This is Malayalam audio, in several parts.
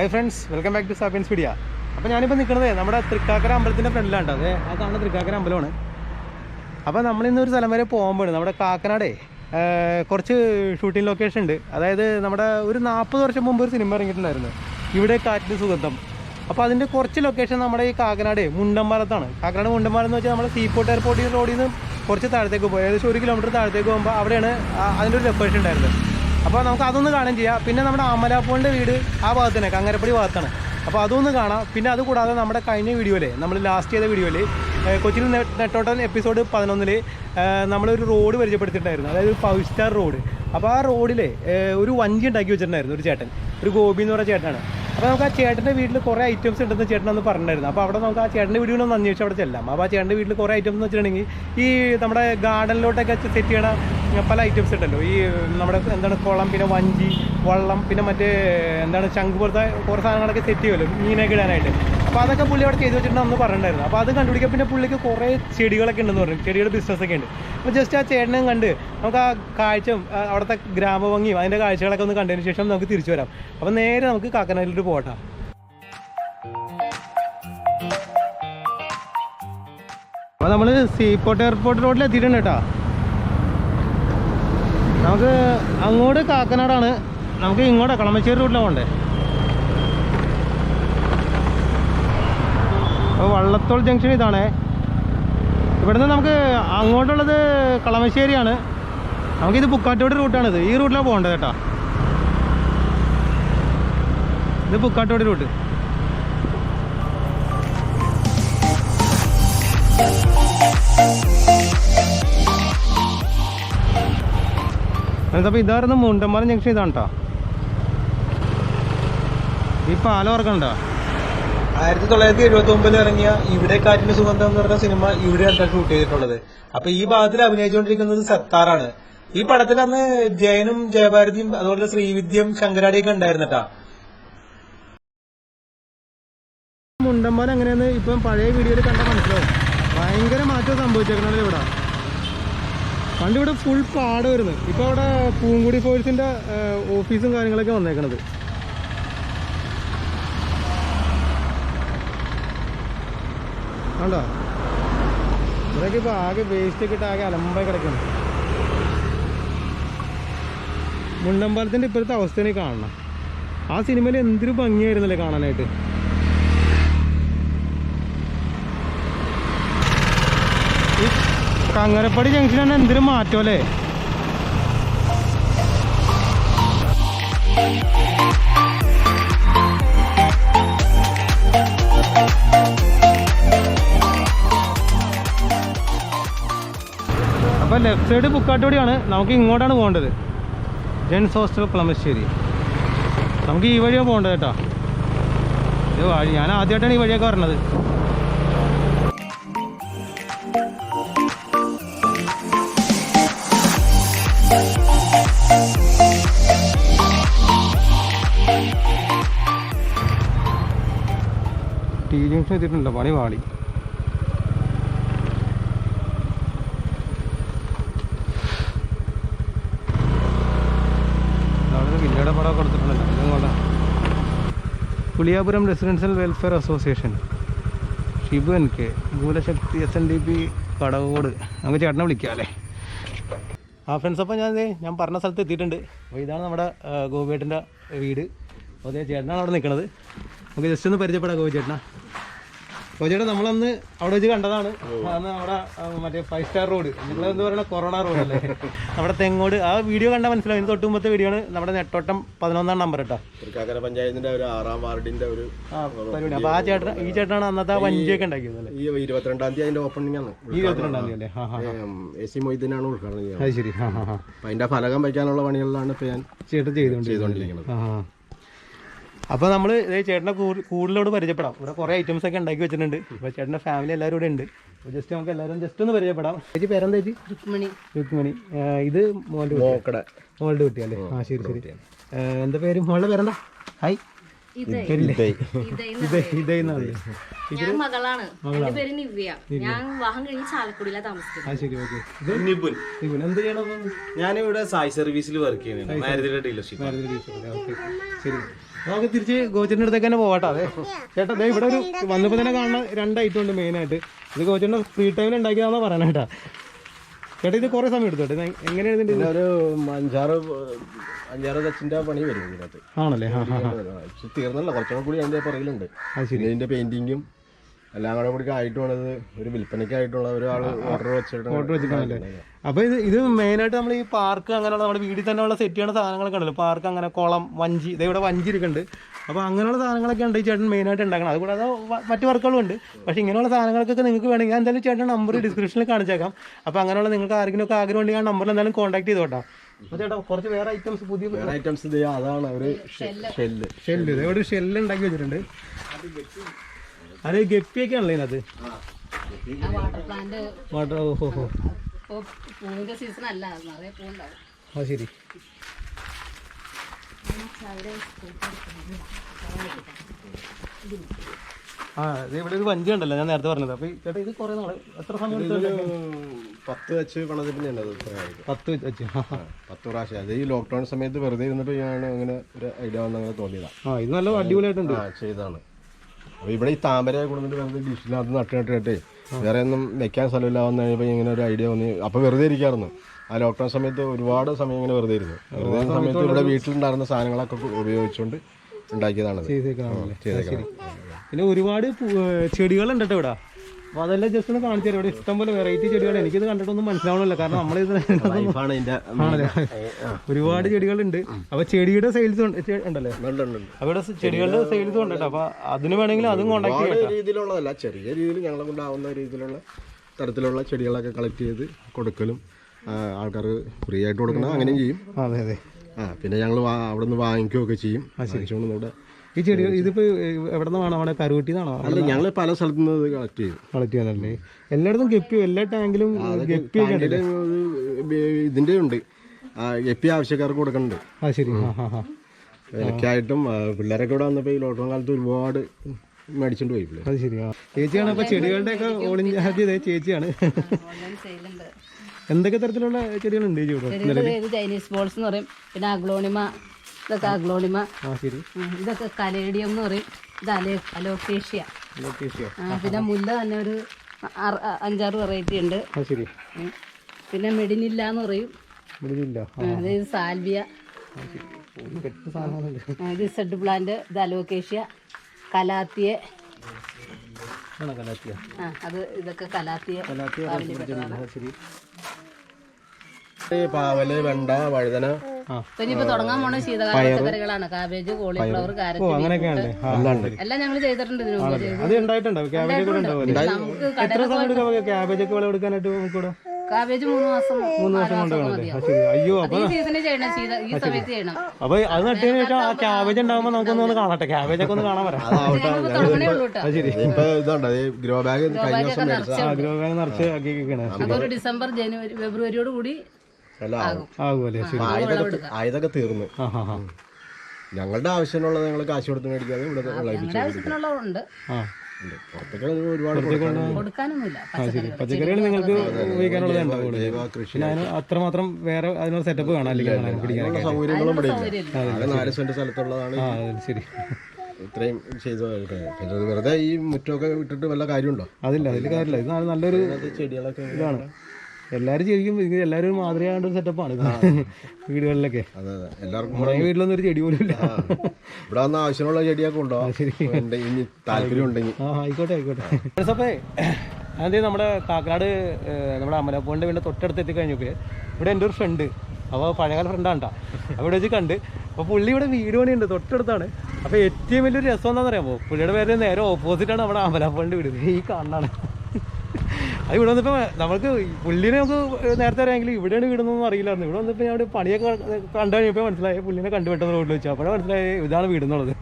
Hi friends welcome back to Sapiens Media അപ്പോൾ ഞാനിപ്പോൾ നിൽക്കുന്നത് നമ്മുടെ തൃക്കാക്കര അമ്പലത്തിന്റെ ഫ്രണ്ടിലാണ് അതെ അതാണ് തൃക്കാക്കര അമ്പലമാണ്. അപ്പോൾ നമ്മളിന്ന് ഒരു സ്ഥലം വരെ പോകുമ്പോഴാണ് നമ്മുടെ കാക്കനാടേ കുറച്ച് ഷൂട്ടിംഗ് ലൊക്കേഷൻ ഉണ്ട്. അതായത് നമ്മുടെ ഒരു നാൽപ്പത് വർഷം മുമ്പ് ഒരു സിനിമ ഇറങ്ങിയിട്ടുണ്ടായിരുന്നു. ഇവിടെ കാറ്റ് സുഗന്ധം. അപ്പോൾ അതിന്റെ കുറച്ച് ലൊക്കേഷൻ നമ്മുടെ ഈ കാക്കനാട് മുണ്ടമ്പാലത്താണ് കാക്കനാട് മുണ്ടമ്പാലം എന്ന് വെച്ചാൽ നമ്മുടെ സീപോർട്ട് എയർപോർട്ടിൽ റോഡിൽ നിന്ന് കുറച്ച് താഴത്തേക്ക് പോയി. ഏകദേശം ഒരു കിലോമീറ്റർ താഴത്തേക്ക് പോകുമ്പോൾ അവിടെയാണ് അതിന്റെ ഒരു ലൊക്കേഷൻ ഉണ്ടായിരുന്നത്. അപ്പോൾ നമുക്ക് അതൊന്ന് കാണുകയും ചെയ്യാം. പിന്നെ നമ്മുടെ അമലാപ്പോളിന്റെ വീട് ആ ഭാഗത്ത് തന്നെ കങ്ങരപ്പടി ഭാഗത്താണ്. അപ്പോൾ അതൊന്ന് കാണാം. പിന്നെ അത് കൂടാതെ നമ്മുടെ കഴിഞ്ഞ വീഡിയോയിൽ നമ്മൾ ലാസ്റ്റ് ചെയ്ത വീഡിയോയിൽ കൊച്ചിയിൽ നെട്ടോട്ടൻ എപ്പിസോഡ് പതിനൊന്നിൽ നമ്മളൊരു റോഡ് പരിചയപ്പെടുത്തിയിട്ടുണ്ടായിരുന്നു. അതായത് ഫൈവ് സ്റ്റാർ റോഡ് അപ്പോൾ ആ റോഡിൽ ഒരു വഞ്ചി ഉണ്ടാക്കി വെച്ചിട്ടുണ്ടായിരുന്നു ഒരു ചേട്ടൻ. ഒരു ഗോപി എന്ന് പറയുന്ന ചേട്ടനാണ്. അപ്പോൾ നമുക്ക് ആ ചേട്ടന്റെ വീട്ടിൽ കുറേ ഐറ്റംസ് ഉണ്ടെന്ന് ചേട്ടൻ ഒന്ന് പറഞ്ഞിട്ടുണ്ടായിരുന്നു. അപ്പോൾ അവിടെ നമുക്ക് ആ ചേട്ടന്റെ വീഡിയോ ഒന്ന് അന്വേഷിച്ച് അവിടെ ചെല്ലാം. അപ്പോൾ ആ ചേട്ടന്റെ വീട്ടിൽ കുറേ ഐറ്റംസ് എന്ന് വെച്ചിട്ടുണ്ടെങ്കിൽ ഈ നമ്മുടെ ഗാർഡനിലോട്ടൊക്കെ സെറ്റ് ചെയ്യണ പല ഐറ്റംസ് ഉണ്ടല്ലോ ഈ നമ്മുടെ എന്താണ് കുളം പിന്നെ വഞ്ചി വള്ളം പിന്നെ മറ്റേ എന്താണ് ചങ്ക് പോലത്തെ കുറേ സാധനങ്ങളൊക്കെ സെറ്റ് ചെയ്യുമല്ലോ മീനൊക്കെ ഇടാനായിട്ട്. അപ്പോൾ അതൊക്കെ പുള്ളി അവിടെ ചെയ്ത് വെച്ചിട്ടുണ്ട് അന്ന് പറഞ്ഞിട്ടുണ്ടായിരുന്നു. അപ്പോൾ അത് കണ്ടുപിടിക്കാൻ പിന്നെ പുള്ളിക്ക് കുറേ ചെടികളൊക്കെ ഉണ്ടെന്ന് പറഞ്ഞു. ചെടിയുടെ ബിസിനസ്സൊക്കെ ഉണ്ട്. അപ്പോൾ ജസ്റ്റ് ആ ചേട്ടനെയും കണ്ട് നമുക്ക് ആ കാഴ്ചയും അവിടുത്തെ ഗ്രാമഭംഗിയും അതിന്റെ കാഴ്ചകളൊക്കെ ഒന്ന് കണ്ടതിന് ശേഷം നമുക്ക് തിരിച്ചു വരാം. അപ്പോൾ നേരെ നമുക്ക് കാക്കനാട്ടിലോട്ട് പോകട്ടെ അപ്പോൾ നമ്മൾ സീപോർട്ട് എയർപോർട്ട് റോഡിൽ എത്തിയിട്ടുണ്ട് കേട്ടോ. നമുക്ക് അങ്ങോട്ട് കാക്കനാടാണ്. നമുക്ക് ഇങ്ങോട്ട് കളമശ്ശേരി റൂട്ടിലാണ് പോകണ്ടേ അപ്പോൾ വള്ളത്തോൾ ജംഗ്ഷൻ ഇതാണേ. ഇവിടുന്ന് നമുക്ക് അങ്ങോട്ടുള്ളത് കളമശ്ശേരിയാണ്. നമുക്കിത് പുക്കാട്ടോട് റൂട്ടാണിത്. ഈ റൂട്ടിലാണ് പോകേണ്ടത് കേട്ടോ. ഇത് പുക്കാട്ടോട് റൂട്ട്. അപ്പോൾ ഇതായിരുന്നു മുണ്ടന്മാരം ജംഗ്ഷൻ ഇതാണ് കേട്ടോ ഈ പാലം ആയിരത്തി തൊള്ളായിരത്തി എഴുപത്തി ഒമ്പതിൽ ഇറങ്ങിയ ഇവിടെ കാറ്റിന്റെ സുഗന്ധം എന്ന് പറഞ്ഞ സിനിമ ഇവിടെയാണ് ഷൂട്ട് ചെയ്തിട്ടുള്ളത്. അപ്പൊ ഈ ഭാഗത്തിൽ അഭിനയിച്ചുകൊണ്ടിരിക്കുന്നത് സത്താറാണ്. ഈ പടത്തിൽ അന്ന് ജയനും ജയഭാരതിയും അതുപോലെ ശ്രീവിദ്യം ശങ്കരാടിയൊക്കെ ഉണ്ടായിരുന്നട്ടാ. മുണ്ടന്മാരം എങ്ങനെയാന്ന് ഇപ്പം പഴയ വീഡിയോയിൽ കണ്ട മനസ്സിലാവും. ഭയങ്കര മാറ്റം സംഭവിച്ചേക്കണല്ലോ ഇവിടെ. പണ്ട് ഇവിടെ ഫുൾ പാട് വരുന്നത് ഇപ്പൊ അവിടെ പൂങ്കുടി ഫോഴ്സിന്റെ ഓഫീസും കാര്യങ്ങളൊക്കെ വന്നേക്കണത്. കണ്ടോ? ഇവിടെയൊക്കെ ഇപ്പൊ ആകെ വേസ്റ്റ് ഒക്കെ ഇട്ട് ആകെ അലമ്പായി കിടക്കണം. മുണ്ടമ്പാലത്തിന്റെ ഇപ്പോഴത്തെ അവസ്ഥയാണ് കാണണം ആ സിനിമയിൽ എന്തൊരു ഭംഗിയായിരുന്നല്ലേ കാണാനായിട്ട്? കങ്ങരപ്പടി ജംഗ്ഷൻ തന്നെ എന്തൊരു മാറ്റം അല്ലേ? അപ്പൊ ലെഫ്റ്റ് സൈഡ് പുക്കാട്ടുപടിയാണ് നമുക്ക് ഇങ്ങോട്ടാണ് പോകേണ്ടത്. ജെൻസ് ഹോസ്റ്റൽ പ്ലമശ്ശേരി നമുക്ക് ഈ വഴിയാണ് പോകേണ്ടത് കേട്ടോ. ഇത് വഴി ഞാൻ ആദ്യമായിട്ടാണ് ഈ വഴിയൊക്കെ പറഞ്ഞത് ടി ജംഗ്ഷൻ എത്തിയിട്ടുണ്ടോ പണി പാളി. വില്ലയുടെ പടം കൊടുത്തിട്ടുണ്ടല്ലോ Puliyapuram residential welfare association Shibu N K ഗൂലശക്തി S N D P കടകോട് നമുക്ക് ചേട്ടനെ വിളിക്കാം അല്ലേ? ആ ഫ്രണ്ട്സ് അപ്പോൾ ഞാൻ ഞാൻ പറഞ്ഞ സ്ഥലത്ത് എത്തിയിട്ടുണ്ട്. അപ്പോൾ ഇതാണ് നമ്മുടെ ഗോപിയേട്ടന്റെ വീട്. അപ്പോൾ അതേ ചേട്ടനാണ് അവിടെ നിൽക്കുന്നത് നമുക്ക് ജസ്റ്റ് ഒന്ന് പരിചയപ്പെടാം ഗോപി ചേട്ടനാ ഗോപി ചേട്ടൻ നമ്മളന്ന് അവിടെ വെച്ച് കണ്ടതാണ്. അന്ന് അവിടെ മറ്റേ ഫൈവ് സ്റ്റാർ റോഡ് നിങ്ങൾ എന്ത് പറയുന്ന കൊറോണ റോഡ് അല്ലേ? നമ്മുടെ തെങ്ങോട് ആ വീഡിയോ കണ്ടാൽ മനസ്സിലാവും. ഇതിന് തൊട്ട് വീഡിയോ ആണ് നമ്മുടെ നെട്ടോട്ടം പതിനൊന്നാം നമ്പർ കേട്ടോ തൃക്കാക്കര പഞ്ചായത്തിന്റെ ഒരു ആറാം വാർഡിന്റെ ഒരു ആ പരിപാടി. അപ്പോൾ ആ ചേട്ടൻ ഈ ചേട്ടനാണ് അന്നത്തെ വഞ്ചിയൊക്കെ ഉണ്ടാക്കിയത് അല്ലേ? ഈ ഇരുപത്തിരണ്ടാം തീയതി അതിന്റെ ഓപ്പണിംഗ് ആണ്. ഇരുപത്തിരണ്ടാം തീയതി അല്ലേ? എ സി മൊയ്തീനാണ് ഉദ്ഘാടനം ചെയ്യുന്നത്. അത് ശരി. അപ്പൊ അതിന്റെ ഫലകം വയ്ക്കാനുള്ള പണികളിലാണ് ഇപ്പൊ ഞാൻ ചേട്ടൻ ചെയ്തോണ്ടിരിക്കുന്നത് ചെയ്തുകൊണ്ടിരിക്കുന്നത്. അപ്പോൾ നമ്മൾ ചേട്ടനെ കൂടു- കൂടുതലോട് പരിചയപ്പെടാം. ഇവിടെ കുറേ ഐറ്റംസ് ഒക്കെ ഉണ്ടാക്കി വെച്ചിട്ടുണ്ട്. അപ്പൊ ചേട്ടന്റെ ഫാമിലി എല്ലാവരും ഇവിടെ ഉണ്ട്. അപ്പോൾ ജസ്റ്റ് നമുക്ക് എല്ലാവരും ജസ്റ്റ് ഒന്ന് പരിചയപ്പെടാം. ചേച്ചി പേരെന്താ ചേച്ചി? രുക്മിണി. രുക്മിണി. ഇത് മോളുടെ മോളുടെ കുട്ടിയല്ലേ? ആ ശരി ശരി. എന്താ പേര്? മോളുടെ പേരെന്താ? ഹായ് മകളാണ്. പേര് നിവ്യ. ഞാൻ വിവാഹം കഴിഞ്ഞ് ചാലക്കുടിയിലാണ് താമസിക്കുന്നത്. ഞാനിവിടെ സായി സർവീസിൽ വർക്ക് ചെയ്യുന്നുണ്ട്. മാരുതിയുടെ ഡീലർഷിപ്പ് ഓക്കെ. ശരി. നമുക്ക് തിരിച്ച് ഗോചറിന്റെ അടുത്തേക്ക് തന്നെ പോവാട്ടോ അതെ. ചേട്ടാ ദേ ഇവിടെ ഒരു വന്നപ്പോ തന്നെ കാണുന്ന രണ്ട് ഐറ്റം ഉണ്ട് മെയിൻ ആയിട്ട്. ഇത് ഗോചറിന്റെ ഫ്രീ ടൈമിൽ പറയണ പറയാനായിട്ടാ ചേട്ടാ ഇത് കുറെ സമയം എടുത്തു കേട്ടോ എങ്ങനെയാണ് ഇതിന്റെ ഒരു അഞ്ചാറ് അഞ്ചാറ് തച്ചിന്റെ പണി വരും ഇതിനകത്ത്. ആണല്ലേ? തീർന്നല്ലോ. കുറച്ചും കുറച്ചുകൂടെ കൂടി അതിന്റെ പുറകിലുണ്ട്. ഇതിന്റെ പെയിന്റിങ്ങും എല്ലാം കൂടെ കൂടി ആയിട്ടുള്ളത് ഒരു വിൽപ്പനയ്ക്കായിട്ടുള്ള ഒരാൾ ഓർഡർ വെച്ചിട്ട് ഓർഡർ വെച്ചിട്ടാണല്ലേ അപ്പൊ ഇത് ഇത് മെയിനായിട്ട് നമ്മൾ ഈ പാർക്ക് അങ്ങനെയുള്ള നമ്മുടെ വീട്ടിൽ തന്നെ ഉള്ള സെറ്റ് ചെയ്യുന്ന സാധനങ്ങളൊക്കെ ഉണ്ടല്ലോ. പാർക്ക് അങ്ങനെ കുളം വഞ്ചി ഇതേ ഇവിടെ വഞ്ചി ഇരിക്കുന്നുണ്ട്. അപ്പോൾ അങ്ങനെയുള്ള സാധനങ്ങളൊക്കെ ഉണ്ട് ഈ ചേട്ടൻ മെയിനായിട്ട് ഉണ്ടാക്കണം അതുകൂടാതെ മറ്റു വർക്കുകളും ഉണ്ട്. പക്ഷേ ഇങ്ങനെയുള്ള സാധനങ്ങൾക്കൊക്കെ നിങ്ങൾക്ക് വേണമെങ്കിൽ ഞാൻ എന്തായാലും ചേട്ടൻ നമ്പർ ഡിസ്ക്രിപ്ഷനിൽ കാണിച്ചേക്കാം. അപ്പോൾ അങ്ങനെയുള്ള നിങ്ങൾക്ക് ആരെങ്കിലും ഒക്കെ ആഗ്രഹം ഉണ്ടെങ്കിൽ ആ നമ്പറിൽ എന്തായാലും കോൺടാക്ട് ചെയ്തോട്ടോ കുറച്ച് വേറെ ഐറ്റംസ് പുതിയ വേറെ ഐറ്റംസ് അതാണ് ഒരു ഷെല്ല്. ഷെല്ല്. ഇവിടെ ഒരു ഷെല്ല് ഉണ്ടാക്കി വെച്ചിട്ടുണ്ട്. അത് ഗപ്പിയൊക്കെ ആണല്ലോ ഇതിനകത്ത്. വാട്ടർ പ്ലാന്റ് വാട്ടർ ഓഹോ ഹോ. ഇപ്പൊ പൂവിന്റെ സീസൺ അല്ല നിറയെ പൂവുണ്ടാവും അത് ശരി. ആ ഇത് ഇവിടെ ഒരു വഞ്ചി ഉണ്ടല്ലോ ഞാൻ നേരത്തെ പറഞ്ഞത്. അപ്പൊ ഈ ചേട്ടാ ഇത് കുറെ നാൾ എത്ര സമയം എടുത്തു പത്ത് വെച്ച് പണിതിട്ട് ഞാൻ അത് ഇത്രയായിട്ട് പത്ത് വെച്ച് ആ, ആ. പത്ത് പ്രാവശ്യം. അത് ഈ ലോക്ക്ഡൌൺ സമയത്ത് വെറുതെ ഇരുന്നിട്ട് ഞാൻ അങ്ങനെ ഒരു ഐഡിയ വന്ന് അങ്ങനെ തോന്നിയതാണ് ആ ഇത് നല്ല അടിപൊളിയായിട്ടുണ്ട്. ആ ചെയ്താണ് അപ്പോൾ ഇവിടെ ഈ താമര കൊണ്ടുവന്നിട്ട് വെറുതെ ഡിഷിനകത്ത് നട്ട് നട്ടിട്ട് വേറെ ഒന്നും വെക്കാൻ സ്ഥലമില്ല വന്നു കഴിഞ്ഞപ്പോൾ ഇങ്ങനെ ഒരു ഐഡിയ വന്നു അപ്പോൾ വെറുതെ ഇരിക്കായിരുന്നു. ആ ലോക്ക്ഡൗൺ സമയത്ത് ഒരുപാട് സമയം ഇങ്ങനെ വെറുതെ ഇരുന്നു. വെറുതെ സമയത്ത് ഇവിടെ വീട്ടിലുണ്ടായിരുന്ന സാധനങ്ങളൊക്കെ ഉപയോഗിച്ചുകൊണ്ട് ഉണ്ടാക്കിയതാണ് ചെയ്തേക്കണം. പിന്നെ ഒരുപാട് ചെടികളുണ്ട് കേട്ടോ ഇവിടെ. അപ്പൊ അതെല്ലാം ജസ്റ്റ് ഒന്ന് കാണിച്ചു തരാം ഇവിടെ ഇഷ്ടം പോലെ വെറൈറ്റി ചെടികൾ എനിക്കിത് കണ്ടിട്ടൊന്നും മനസ്സിലാവണമല്ലോ. കാരണം നമ്മളിത് ഒരുപാട് ചെടികളുണ്ട്. അപ്പൊ ചെടിയുടെ സെയിൽസ് ഉണ്ടല്ലേ? ഉണ്ട് ഉണ്ട് ഉണ്ട്. അവിടെ ചെടികളുടെ സെയിൽസ് ഉണ്ട് കേട്ടോ. അപ്പൊ അതിന് വേണമെങ്കിൽ അതും കോണ്ടാക്ട് ചെയ്യാം രീതിയിലുള്ളതല്ല. ചെറിയ രീതിയിൽ ഞങ്ങളെ കൊണ്ടാവുന്ന രീതിയിലുള്ള തരത്തിലുള്ള ചെടികളൊക്കെ കളക്ട് ചെയ്ത് കൊടുക്കലും ആൾക്കാർ ഫ്രീ ആയിട്ട് കൊടുക്കണം അങ്ങനെയും ചെയ്യും. അതെ അതെ. ആ പിന്നെ ഞങ്ങൾ അവിടെ നിന്ന് വാങ്ങിക്കുകയൊക്കെ ചെയ്യും. വാങ്ങിച്ചുകൊണ്ട് ഇവിടെ ഈ ചെടി ഇതിപ്പോ എവിടെ നിന്നാണ് അവിടെ കരുവട്ടിന്നാണോ? അല്ല ഞങ്ങൾ പല സ്ഥലത്തു നിന്ന് കളക്ട് ചെയ്യും. കളക്ട് ചെയ്യാനല്ലേ എല്ലായിടത്തും ഗപ്പി എല്ലാ ടാങ്കിലും ഗപ്പി ഒക്കെ ഉണ്ട് ഇതിന്റെ ഉണ്ട്. ഗപ്പി ആവശ്യക്കാർക്ക് കൊടുക്കുന്നുണ്ട് ആ ശരി വിലക്കായിട്ടും പിള്ളേരൊക്കെ ഇവിടെ വന്നപ്പോൾ ഈ ലോക്ക്ഡൗൺ കാലത്ത് ഒരുപാട് മേടിച്ചോണ്ട് പോയി അത് ശരിയാ ചേച്ചിയാണ് അപ്പൊ ചെടികളുടെ ഒക്കെ ചെയ്തേ ചേച്ചിയാണ്. എന്തൊക്കെ തരത്തിലുള്ള ചെടികളുണ്ട് ചേച്ചി ചൈനീസ് ബോൾസ് എന്ന് പറയും. പിന്നെ അഗ്ലോണിമ ഇതൊക്കെ അഗ്ലോണിമ. ഇതൊക്കെ കലേഡിയം എന്ന് പറയും. ഇത് അലേ അലോക്കേഷ്യ. ലൊക്കേഷ്യ പിന്നെ മുല്ല തന്നെ ഒരു അഞ്ചാറ് വെറൈറ്റി ഉണ്ട്. പിന്നെ മെഡിനില്ല എന്ന് പറയും. അതായത് സാൽവിയ. ഇത് സെഡ് പ്ലാന്റ് ഇത് അലോക്കേഷ്യ. കലാത്തിയെ. ആ അത് ഇതൊക്കെ കലാത്തിയ പാവൽ വെണ്ട വഴുതന ഇപ്പൊ ഇനിയിപ്പോ തുടങ്ങാൻ പോണ ശീതകാല പച്ചക്കറികളാണ്. കാബേജ് കോളിഫ്ലവർ കാരറ്റ് എല്ലാം ഉണ്ട്. എല്ലാം ഞങ്ങൾ ചെയ്തിട്ടുണ്ട് ഇതിനു മുമ്പ്. ചെയ്ത്. അത് ഉണ്ടായിട്ടുണ്ടോ? ക്യാബേജ് കൂടെ നമുക്ക് എത്ര സമയം എടുക്കാം ക്യാബേജ് ഒക്കെ വിളവെടുക്കാനായിട്ട് കാബേജ് മൂന്ന് മാസം മൂന്ന് മാസം കൊണ്ട് അയ്യോ അത് ഈ സീസണിൽ ചെയ്യണം. ഈ സമയത്ത് ചെയ്യണം. അപ്പൊ അത് നട്ടതിന് ശേഷം ആ ക്യാബേജ് നമുക്കൊന്ന് ഒന്ന് കാണട്ടെ ക്യാബേജ് ഒക്കെ ഒന്ന് കാണാൻ കേട്ടോ. ഇപ്പൊ ഇതുണ്ട്? ഗ്രോ ബാഗ് കഴിഞ്ഞ ദിവസം മേടിച്ച ആഗ്രഹം നിറച്ച് ഡിസംബർ ജനുവരി ഫെബ്രുവരിയോട് കൂടി എല്ലാം ആകും. ആകുമല്ലേ? ശരി. ആയുധൊക്കെ ആയുധൊക്കെ തീർന്നു. ആ ഹാ ഹാ ഞങ്ങളുടെ ആവശ്യമുള്ളത് ഞങ്ങൾ കാശ് കൊടുത്ത് മേടിക്കാതെ ഇവിടെ വിളയിപ്പിച്ചു ഞങ്ങളുടെ ആവശ്യത്തിനുള്ളതുണ്ട് ആ. ഉണ്ട്. പുറത്തൊക്കെ ഒരുപാട് കൊടുക്കാനുണ്ട്. കൊടുക്കാനൊന്നുമില്ല. പച്ചക്കറികൾ പച്ചക്കറികൾ നിങ്ങൾക്ക് ഉപയോഗിക്കാനുള്ളത് ഉണ്ടാവുള്ളൂ ജൈവ കൃഷി. പിന്നെ അതിന് അത്രമാത്രം വേറെ അതിനൊരു സെറ്റപ്പ് കാണാൻ അല്ലെങ്കിൽ കാണാൻ പിടിക്കാനൊക്കെ സൗകര്യങ്ങളും ഇവിടെ ഇല്ല സൗകര്യമില്ല. ആകെ നാല് സെന്റ് സ്ഥലത്തുള്ളതാണ് ആ അത് ശരി. ഇത്രയും ചെയ്തു പോയിരിക്കുന്നത്. പിന്നെ വെറുതെ ഈ മുറ്റമൊക്കെ വിട്ടിട്ട് വല്ല കാര്യമുണ്ടോ? അതില്ല അതിൽ കാര്യമില്ല. ഇത് നല്ല- നല്ലൊരു ചെടികളൊക്കെ ഇതാണ്. എല്ലാവരും ശരിക്കും ഇത് ഒരു മാതൃകയാണ്ട ഒരു സെറ്റപ്പാണ് വീടുകളിലൊക്കെ. അതെ അതെ. എല്ലാവർക്കും നമ്മുടെ വീട്ടിലൊന്നും ഒരു ചെടി പോലും ഇല്ല. ഇവിടെ വന്ന ആവശ്യമുള്ള ചെടിയൊക്കെ ഉണ്ടോ. ഇനി താല്പര്യം ഉണ്ടെങ്കിൽ. ആ ആയിക്കോട്ടെ ആയിക്കോട്ടെ. സപ്പേ അതെ നമ്മുടെ കാക്കനാട് നമ്മുടെ അമലപ്പോണ്ട് വീണ്ടും തൊട്ടടുത്ത് എത്തിക്കഴിഞ്ഞപ്പോൾ ഇവിടെ എന്റെ ഒരു ഫ്രണ്ട് അപ്പോൾ പഴയകാല ഫ്രണ്ടാണ് കേട്ടോ അപ്പോൾ ഇവിടെ വെച്ച് കണ്ട് അപ്പോൾ പുള്ളി ഇവിടെ വീട് പണിയുണ്ട് തൊട്ടടുത്താണ്. അപ്പോൾ ഏറ്റവും വലിയൊരു രസം എന്താണെന്ന് അറിയാമോ പുള്ളിയുടെ പേര് നേരെ ഓപ്പോസിറ്റാണ് നമ്മുടെ അമലപ്പോണ്ട് വീട്. ഈ കാണാണ് അത് ഇവിടെ വന്നപ്പോൾ നമുക്ക് പുല്ലിനെ നമുക്ക് നേരത്തെ അറിയാമെങ്കിൽ ഇവിടെയാണ് വീടുന്നൊന്നും അറിയില്ലായിരുന്നു. ഇവിടെ വന്നപ്പോൾ ഞാൻ പണിയൊക്കെ കണ്ടു കഴിഞ്ഞപ്പോൾ മനസ്സിലായി പുള്ളിനെ കണ്ടുപെട്ടെന്ന് റോഡിൽ വെച്ചു. അപ്പോഴാണ് മനസ്സിലായി ഇതാണ് വീടെന്നുള്ളത്.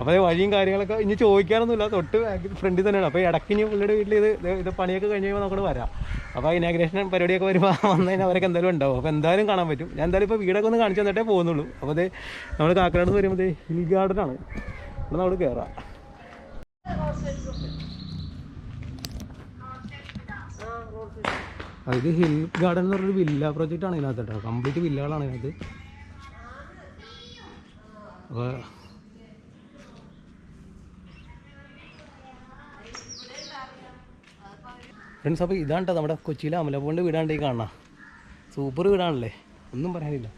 അപ്പോൾ വഴിയും കാര്യങ്ങളൊക്കെ ഇനി ചോദിക്കാനൊന്നുമില്ല. തൊട്ട് ഫ്രണ്ടിൽ തന്നെയാണ്. അപ്പോൾ ഇടയ്ക്ക് ഇനി പുള്ളിയുടെ വീട്ടിൽ ഇത് ഇത് പണിയൊക്കെ കഴിഞ്ഞ് കഴിയുമ്പോൾ നമുക്ക് വരാം. അപ്പോൾ ഇനാഗ്രേഷൻ പരിപാടിയൊക്കെ വരുമ്പോൾ വന്നു കഴിഞ്ഞാൽ അവരൊക്കെ എന്തായാലും ഉണ്ടാവും. അപ്പോൾ എന്തായാലും കാണാൻ പറ്റും. ഞാൻ എന്തായാലും ഇപ്പോൾ വീടൊക്കെ ഒന്ന് കാണിച്ചു തന്നിട്ടേ പോകുന്നുള്ളൂ. അപ്പോൾ അത് നമ്മൾ കാക്കനാട് വരുമ്പോൾ ഹിൽ ആണ് ഇവിടെ നമ്മൾ കയറാം അതായത് ഹിൽ ഗാർഡൻ എന്ന് പറഞ്ഞൊരു വില്ല ആണ് ഇതിനകത്ത് കേട്ടോ. കംപ്ലീറ്റ് വില്ലകളാണ് ഇതിനകത്ത് ഫ്രണ്ട്സ് അപ്പോൾ ഇതാണ് നമ്മുടെ കൊച്ചിയിലെ അമലപ്പോന്റെ വീടാണ്ട് കാണാം സൂപ്പർ വീടാണല്ലേ? ഒന്നും പറയാനില്ല.